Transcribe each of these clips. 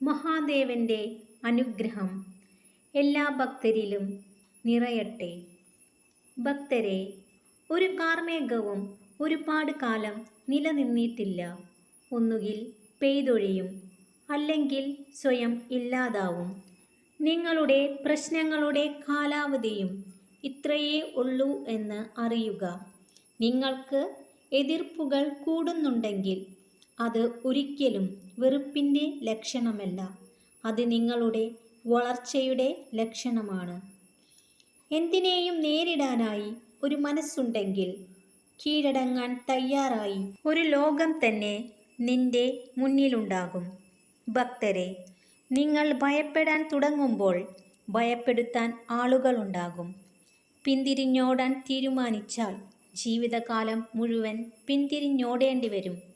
മഹാദേവന്റെ അനുഗ്രഹം എല്ലാ ഭക്തരിലും നിറയട്ടെ. ഭക്തരെ ഒരു കാർമേഘവും ഒരുപാട് കാലം നിലനിന്നിട്ടില്ല. ഒന്നുകിൽ പെയ്തൊഴിയും അല്ലെങ്കിൽ സ്വയം ഇല്ലാതാവും. നിങ്ങളുടെ പ്രശ്നങ്ങളുടെ കാലാവധിയും ഇത്രയേ ഉള്ളൂ എന്ന് അറിയുക. നിങ്ങൾക്ക് എതിർപ്പുകൾ കൂടുന്നുണ്ടെങ്കിൽ അത് ഒരിക്കലും വെറുപ്പിന്റെ ലക്ഷണമല്ല. അത് നിങ്ങളുടെ വളർച്ചയുടെ ലക്ഷണമാണ്. എന്തിനേയും നേരിടാനായി ഒരു മനസ്സുണ്ടെങ്കിൽ കീഴടങ്ങാൻ തയ്യാറായി ഒരു ലോകം തന്നെ നിന്റെ മുന്നിലുണ്ടാകും. ഭക്തരെ നിങ്ങൾ ഭയപ്പെടാൻ തുടങ്ങുമ്പോൾ ഭയപ്പെടുത്താൻ ആളുകളുണ്ടാകും. പിന്തിരിഞ്ഞോടാൻ തീരുമാനിച്ചാൽ ജീവിതകാലം മുഴുവൻ പിന്തിരിഞ്ഞോടേണ്ടി വരും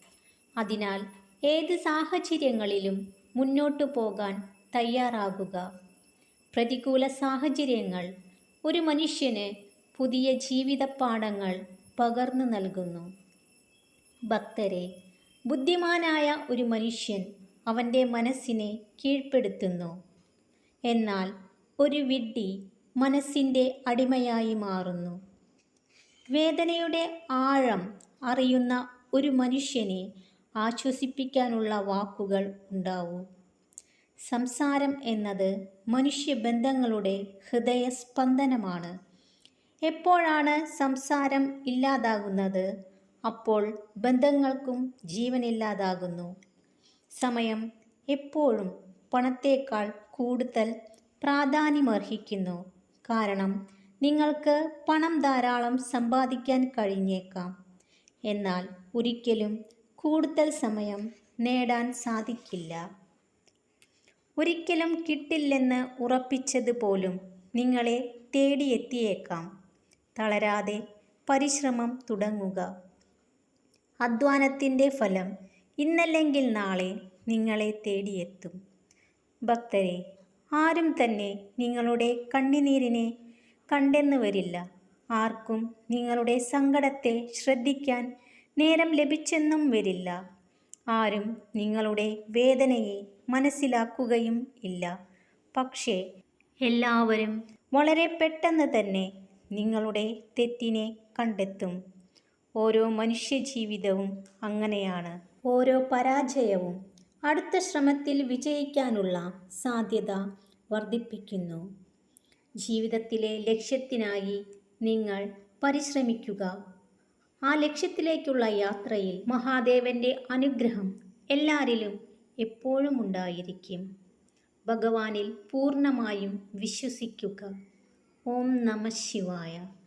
അതിനാൽ ഏത് സാഹചര്യങ്ങളിലും മുന്നോട്ടു പോകാൻ തയ്യാറാകുക. പ്രതികൂല സാഹചര്യങ്ങൾ ഒരു മനുഷ്യന് പുതിയ ജീവിത പാഠങ്ങൾ പകർന്നു നൽകുന്നു. ഭക്തരെ ബുദ്ധിമാനായ ഒരു മനുഷ്യൻ അവന്റെ മനസ്സിനെ കീഴ്പ്പെടുത്തുന്നു. എന്നാൽ ഒരു വിഡ്ഢി മനസ്സിന്റെ അടിമയായി മാറുന്നു. വേദനയുടെ ആഴം അറിയുന്ന ഒരു മനുഷ്യനെ ആശ്വസിപ്പിക്കാനുള്ള വാക്കുകൾ ഉണ്ടാവൂ. സംസാരം എന്നത് മനുഷ്യബന്ധങ്ങളുടെ ഹൃദയസ്പന്ദനമാണ്. എപ്പോഴാണ് സംസാരം ഇല്ലാതാകുന്നത്? അപ്പോൾ ബന്ധങ്ങൾക്കും ജീവനില്ലാതാകുന്നു. സമയം എപ്പോഴും പണത്തേക്കാൾ കൂടുതൽ പ്രാധാന്യമർഹിക്കുന്നു. കാരണം നിങ്ങൾക്ക് പണം ധാരാളം സമ്പാദിക്കാൻ കഴിഞ്ഞേക്കാം. എന്നാൽ ഒരിക്കലും കൂടുതൽ സമയം നേടാൻ സാധിക്കില്ല. ഒരിക്കലും കിട്ടില്ലെന്ന് ഉറപ്പിച്ചത് പോലും നിങ്ങളെ തേടിയെത്തിയേക്കാം. തളരാതെ പരിശ്രമം തുടങ്ങുക. അധ്വാനത്തിന്റെ ഫലം ഇന്നല്ലെങ്കിൽ നാളെ നിങ്ങളെ തേടിയെത്തും. ഭക്തരെ ആരും തന്നെ നിങ്ങളുടെ കണ്ണിനീരിനെ കണ്ടെന്ന് വരില്ല. ആർക്കും നിങ്ങളുടെ സങ്കടത്തെ ശ്രദ്ധിക്കാൻ നേരം ലഭിച്ചെന്നും വരില്ല. ആരും നിങ്ങളുടെ വേദനയെ മനസ്സിലാക്കുകയും ഇല്ല. പക്ഷേ എല്ലാവരും വളരെ പെട്ടെന്ന് തന്നെ നിങ്ങളുടെ തെറ്റിനെ കണ്ടെത്തും. ഓരോ മനുഷ്യജീവിതവും അങ്ങനെയാണ്. ഓരോ പരാജയവും അടുത്ത ശ്രമത്തിൽ വിജയിക്കാനുള്ള സാധ്യത വർദ്ധിപ്പിക്കുന്നു. ജീവിതത്തിലെ ലക്ഷ്യത്തിനായി നിങ്ങൾ പരിശ്രമിക്കുക. ആ ലക്ഷ്യത്തിലേക്കുള്ള യാത്രയിൽ മഹാദേവന്റെ അനുഗ്രഹം എല്ലാരിലും എപ്പോഴും ഉണ്ടായിരിക്കും. ഭഗവാനിൽ പൂർണമായും വിശ്വസിക്കുക. ഓം നമ ശിവായ.